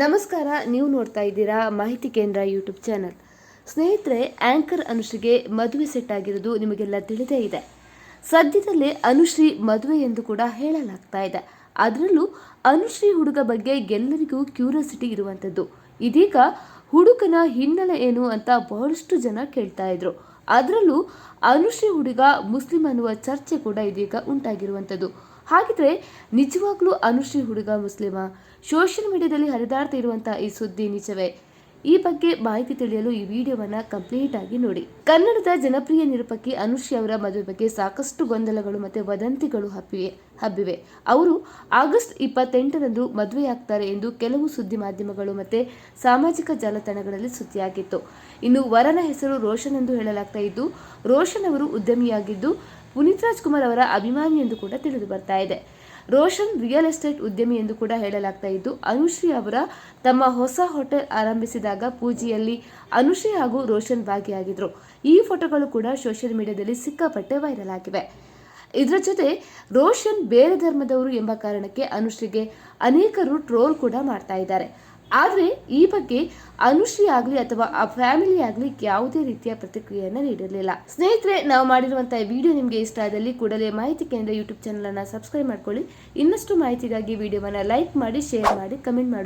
ನಮಸ್ಕಾರ, ನೀವು ನೋಡ್ತಾ ಇದ್ದೀರಾ ಮಾಹಿತಿ ಕೇಂದ್ರ ಯೂಟ್ಯೂಬ್ ಚಾನಲ್. ಸ್ನೇಹಿತರೆ, ಆಂಕರ್ ಅನುಶ್ರೀಗೆ ಮದುವೆ ಸೆಟ್ ಆಗಿರೋದು ನಿಮಗೆಲ್ಲ ತಿಳಿದೇ ಇದೆ. ಸದ್ಯದಲ್ಲೇ ಅನುಶ್ರೀ ಮದುವೆ ಎಂದು ಕೂಡ ಹೇಳಲಾಗ್ತಾ ಇದೆ. ಅದರಲ್ಲೂ ಅನುಶ್ರೀ ಹುಡುಗ ಬಗ್ಗೆ ಎಲ್ಲರಿಗೂ ಕ್ಯೂರಿಯಾಸಿಟಿ ಇರುವಂಥದ್ದು ಇದೀಗ ಹುಡುಗನ ಹಿನ್ನೆಲೆ ಏನು ಅಂತ ಬಹಳಷ್ಟು ಜನ ಕೇಳ್ತಾ ಇದ್ರು. ಅದರಲ್ಲೂ ಅನುಶ್ರೀ ಹುಡುಗ ಮುಸ್ಲಿಂ ಅನ್ನುವ ಚರ್ಚೆ ಕೂಡ ಇದೀಗ ಉಂಟಾಗಿರುವಂಥದ್ದು. ಹಾಗಿದ್ರೆ ನಿಜವಾಗ್ಲೂ ಅನುಶ್ರೀ ಹುಡುಗ ಮುಸ್ಲಿಮ? ಸೋಷಿಯಲ್ ಮೀಡಿಯಾದಲ್ಲಿ ಹರಿದಾಡ್ತಾ ಇರುವಂತಹ ಈ ಸುದ್ದಿ ನಿಜವೇ? ಈ ಬಗ್ಗೆ ಮಾಹಿತಿ ತಿಳಿಯಲು ಈ ವಿಡಿಯೋವನ್ನ ಕಂಪ್ಲೀಟ್ ಆಗಿ ನೋಡಿ. ಕನ್ನಡದ ಜನಪ್ರಿಯ ನಿರೂಪಕಿ ಅನುಷಿ ಅವರ ಮದುವೆ ಬಗ್ಗೆ ಸಾಕಷ್ಟು ಗೊಂದಲಗಳು ಮತ್ತೆ ವದಂತಿಗಳು ಹಬ್ಬಿವೆ ಹಬ್ಬಿವೆ. ಅವರು ಆಗಸ್ಟ್ ಇಪ್ಪತ್ತೆಂಟರಂದು ಮದುವೆಯಾಗ್ತಾರೆ ಎಂದು ಕೆಲವು ಸುದ್ದಿ ಮಾಧ್ಯಮಗಳು ಮತ್ತೆ ಸಾಮಾಜಿಕ ಜಾಲತಾಣಗಳಲ್ಲಿ ಸುದ್ದಿಯಾಗಿತ್ತು. ಇನ್ನು ವರನ ಹೆಸರು ರೋಷನ್ ಎಂದು ಹೇಳಲಾಗ್ತಾ ಇದ್ದು, ರೋಷನ್ ಅವರು ಉದ್ಯಮಿಯಾಗಿದ್ದು, ಪುನೀತ್ ರಾಜ್ಕುಮಾರ್ ಅವರ ಅಭಿಮಾನಿ ಎಂದು ಕೂಡ ತಿಳಿದು ಬರ್ತಾ ಇದೆ. ರೋಷನ್ ರಿಯಲ್ ಎಸ್ಟೇಟ್ ಉದ್ಯಮಿ ಎಂದು ಕೂಡ ಹೇಳಲಾಗ್ತಾ ಇದ್ದು, ಅನುಶ್ರೀ ಅವರ ತಮ್ಮ ಹೊಸ ಹೋಟೆಲ್ ಆರಂಭಿಸಿದಾಗ ಪೂಜೆಯಲ್ಲಿ ಅನುಶ್ರೀ ಹಾಗೂ ರೋಷನ್ ಭಾಗಿಯಾಗಿದ್ರು. ಈ ಫೋಟೋಗಳು ಕೂಡ ಸೋಷಿಯಲ್ ಮೀಡಿಯಾದಲ್ಲಿ ಸಿಕ್ಕಾಪಟ್ಟೆ ವೈರಲ್ ಆಗಿವೆ. ಇದರ ಜೊತೆ ರೋಷನ್ ಬೇರೆ ಧರ್ಮದವರು ಎಂಬ ಕಾರಣಕ್ಕೆ ಅನುಶ್ರೀಗೆ ಅನೇಕರು ಟ್ರೋಲ್ ಕೂಡ ಮಾಡ್ತಾ ಇದ್ದಾರೆ. ಆದರೆ ಈ ಬಗ್ಗೆ ಅನುಶ್ರೀ ಆಗಲಿ ಅಥವಾ ಆ ಫ್ಯಾಮಿಲಿ ಆಗಲಿ ಯಾವುದೇ ರೀತಿಯ ಪ್ರತಿಕ್ರಿಯೆಯನ್ನು ನೀಡಿರಲಿಲ್ಲ. ಸ್ನೇಹಿತರೆ, ನಾವು ಮಾಡಿರುವಂತಹ ವಿಡಿಯೋ ನಿಮಗೆ ಇಷ್ಟ ಆದಲ್ಲಿ ಕೂಡಲೇ ಮಾಹಿತಿ ಕೇಂದ್ರ ಯೂಟ್ಯೂಬ್ ಚಾನಲ್ ಅನ್ನು ಸಬ್ಸ್ಕ್ರೈಬ್ ಮಾಡ್ಕೊಳ್ಳಿ. ಇನ್ನಷ್ಟು ಮಾಹಿತಿಗಾಗಿ ವಿಡಿಯೋವನ್ನು ಲೈಕ್ ಮಾಡಿ ಶೇರ್ ಮಾಡಿ ಕಮೆಂಟ್ ಮಾಡಿ.